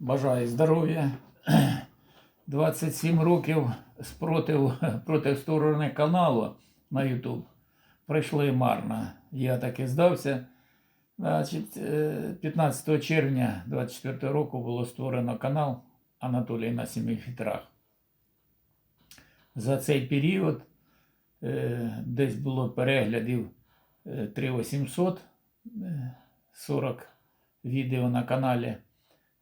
Бажаю здоров'я. 27 років спротив проти сторони каналу на YouTube пройшли марно. Я так і здався. Значить, е, 15 червня 24 року було створено канал Анатолій на семи вітрах. За цей період е, десь було переглядів е, 3800, е, 40 відео на каналі,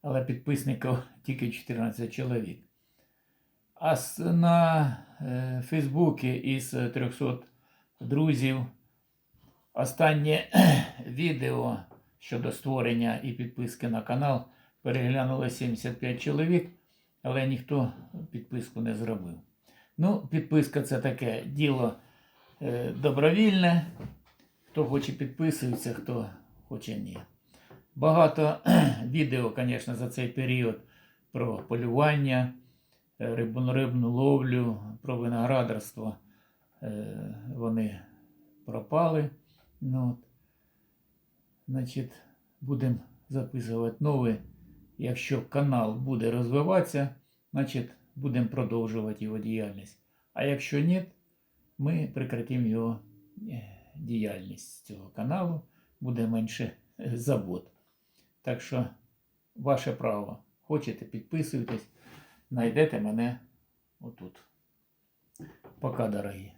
але підписників тільки 14 чоловік. А на е, Фейсбуці із 300 друзів останнє відео щодо створення і підписки на канал переглянуло 75 чоловік, але ніхто підписку не зробив. Ну, підписка це таке діло е, добровільне. Хто хоче підписується, хто хоче ні. Багато відео, звісно, за цей період про полювання, е, рибну ловлю, про виноградарство. Е, Вони пропали. Ну. Значить, будемо записувати нові. Якщо канал буде розвиватися, значить будемо продовжувати його діяльність. А якщо ні, ми прекратимо його е, діяльність цього каналу, буде менше забот. Так що ваше право. Хочете, підписуйтесь, знайдете мене отут. Пока, дорогі.